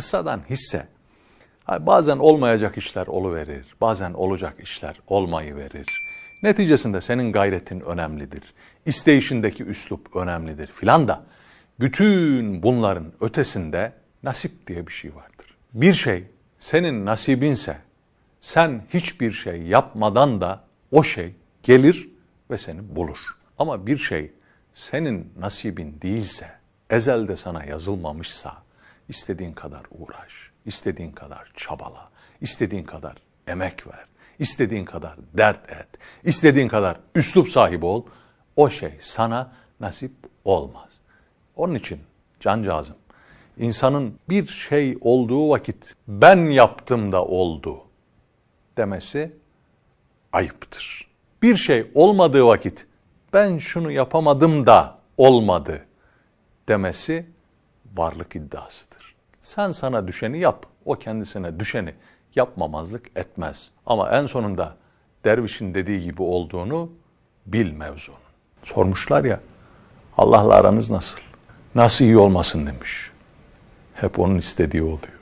kıssadan hisse. Bazen olmayacak işler oluverir, bazen olacak işler olmayı verir. Neticesinde senin gayretin önemlidir. İsteyişindeki üslup önemlidir filan da bütün bunların ötesinde nasip diye bir şey vardır. Bir şey senin nasibinse sen hiçbir şey yapmadan da o şey gelir ve seni bulur. Ama bir şey senin nasibin değilse, ezelde sana yazılmamışsa istediğin kadar uğraş, istediğin kadar çabala, istediğin kadar emek ver, istediğin kadar dert et, istediğin kadar üslup sahibi ol, o şey sana nasip olmaz. Onun için cancağızım, insanın bir şey olduğu vakit ben yaptım da oldu demesi ayıptır. Bir şey olmadığı vakit ben şunu yapamadım da olmadı demesi varlık iddiasıdır. Sen sana düşeni yap, o kendisine düşeni yapmamazlık etmez. Ama en sonunda dervişin dediği gibi olduğunu bil mevzunun. Sormuşlar ya, Allah'la aranız nasıl? Nasıl iyi olmasın demiş. Hep onun istediği oluyor.